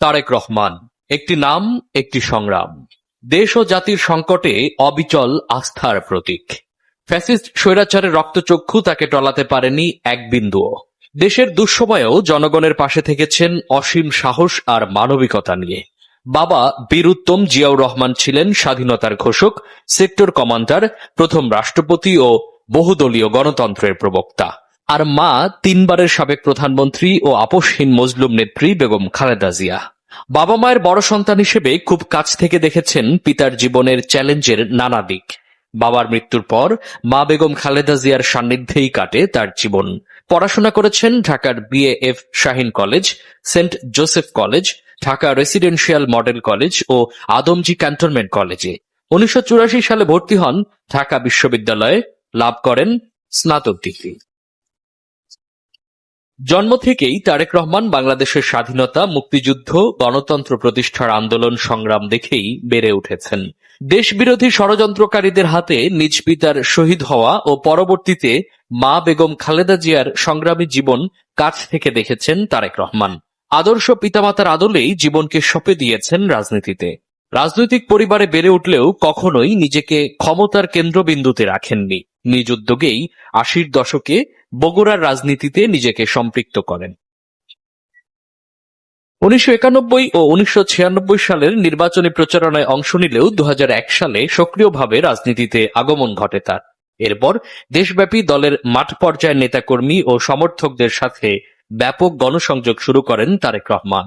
তারেক রহমান। একটি নাম, একটি সংগ্রাম। দেশ ও জাতির সংকটে অবিচল আস্থার প্রতীক। ফ্যাসিস্ট স্বৈরাচারের রক্তচক্ষু তাকে টলাতে পারেনি এক বিন্দুও। দেশের দুঃসময়েও জনগণের পাশে থেকেছেন অসীম সাহস আর মানবিকতা নিয়ে। বাবা বীর উত্তম জিয়াউর রহমান ছিলেন স্বাধীনতার ঘোষক, সেক্টর কমান্ডার, প্রথম রাষ্ট্রপতি ও বহুদলীয় গণতন্ত্রের প্রবক্তা। আর মা তিনবারের সাবেক প্রধানমন্ত্রী ও আপোষহীন মজলুম নেত্রী বেগম খালেদা জিয়া। বাবা মায়ের বড় সন্তান হিসেবে খুব কাছ থেকে দেখেছেন পিতার জীবনের চ্যালেঞ্জের নানা দিক। বাবার মৃত্যুর পর মা বেগম খালেদা জিয়ার সান্নিধ্যেই কাটে তার জীবন। পড়াশোনা করেছেন ঢাকার BAF Shaheen college, saint Joseph college, Dhaka residential model college ও আদমজি ক্যান্টনমেন্ট কলেজে। উনিশশো চুরাশি সালে ভর্তি হন ঢাকা বিশ্ববিদ্যালয়ে। লাভ করেন স্নাতক ডিগ্রি। জন্ম থেকেই তারেক রহমান বাংলাদেশের স্বাধীনতা, মুক্তিযুদ্ধ, গণতন্ত্র প্রতিষ্ঠার আন্দোলন সংগ্রাম দেখেই বেড়ে উঠেছেন। দেশবিরোধী ষড়যন্ত্রকারীদের হাতে নিজ পিতার শহীদ হওয়া ও পরবর্তীতে মা বেগম খালেদা জিয়ার সংগ্রামী জীবন কাছ থেকে দেখেছেন তারেক রহমান। আদর্শ পিতামাতার আদলেই জীবনকে সঁপে দিয়েছেন রাজনীতিতে। রাজনৈতিক পরিবারে বেড়ে উঠলেও কখনোই নিজেকে ক্ষমতার কেন্দ্রবিন্দুতে রাখেননি। নিজ উদ্যোগেই আশির দশকে বগুড়ার রাজনীতিতে নিজেকে সম্পৃক্ত করেন। উনিশশো একানব্বই ও উনিশশো ছিয়ানব্বই সালের নির্বাচনী প্রচারণায় অংশ নিলেও দু হাজার এক সালে সক্রিয়ভাবে রাজনীতিতে আগমন ঘটে তার। এরপর দেশব্যাপী দলের মাঠ পর্যায়ের নেতাকর্মী ও সমর্থকদের সাথে ব্যাপক গণসংযোগ শুরু করেন তারেক রহমান।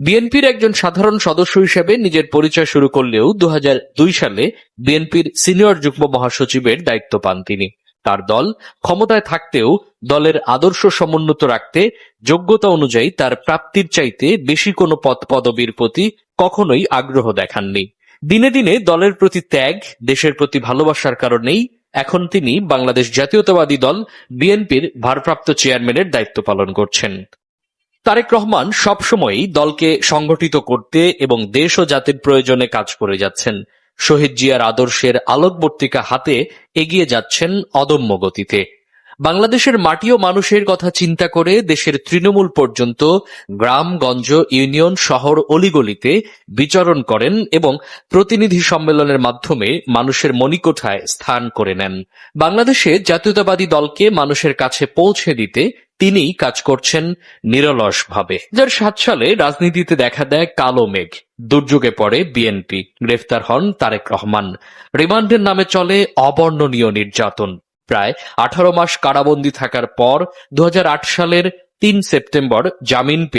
বিএনপির একজন সাধারণ সদস্য হিসেবে নিজের পরিচয় শুরু করলেও দু হাজার দুই সালে বিএনপির সিনিয়র যুগ্ম মহাসচিবের দায়িত্ব পান তিনি। তার দল ক্ষমতায় থাকতেও দলের আদর্শ সমুন্নত রাখতে যোগ্যতা অনুযায়ী তার প্রাপ্তির চাইতে বেশি কোনো পদ পদবীর প্রতি কখনোই আগ্রহ দেখাননি। দিনে দিনে দলের প্রতি ত্যাগ, দেশের প্রতি ভালোবাসার কারণেই এখন তিনি বাংলাদেশ জাতীয়তাবাদী দল বিএনপির ভারপ্রাপ্ত চেয়ারম্যানের দায়িত্ব পালন করছেন। তারেক রহমান সবসময়ই দলকে সংগঠিত করতে এবং দেশ ও জাতির প্রয়োজনে কাজ করে যাচ্ছেন। শহীদ জিয়ার আদর্শের আলোকবর্তিকা হাতে এগিয়ে যাচ্ছেন অদম্য গতিতে। বাংলাদেশের মাটি ও মানুষের কথা চিন্তা করে দেশের তৃণমূল পর্যন্ত গ্রামগঞ্জ ইউনিয়ন, শহর, অলিগলিতে বিচরণ করেন এবং প্রতিনিধি সম্মেলনের মাধ্যমে মানুষের মণিকোঠায় স্থান করে নেন। বাংলাদেশে জাতীয়তাবাদী দলকে মানুষের কাছে পৌঁছে দিতে তিনি কাজ করছেন নিরলসভাবে। দু সাত সালে রাজনীতিতে দেখা দেয় কালো মেঘ। দুর্যোগে পড়ে বিএনপি। গ্রেফতার হন তারেক রহমান। রিমান্ডের নামে চলে অবর্ণনীয় নির্যাতন। প্রায় আঠারো মাস কারাবন্দী থাকার পর দু হাজার আট সালের তিন সেপ্টেম্বর জামিন পেয়ে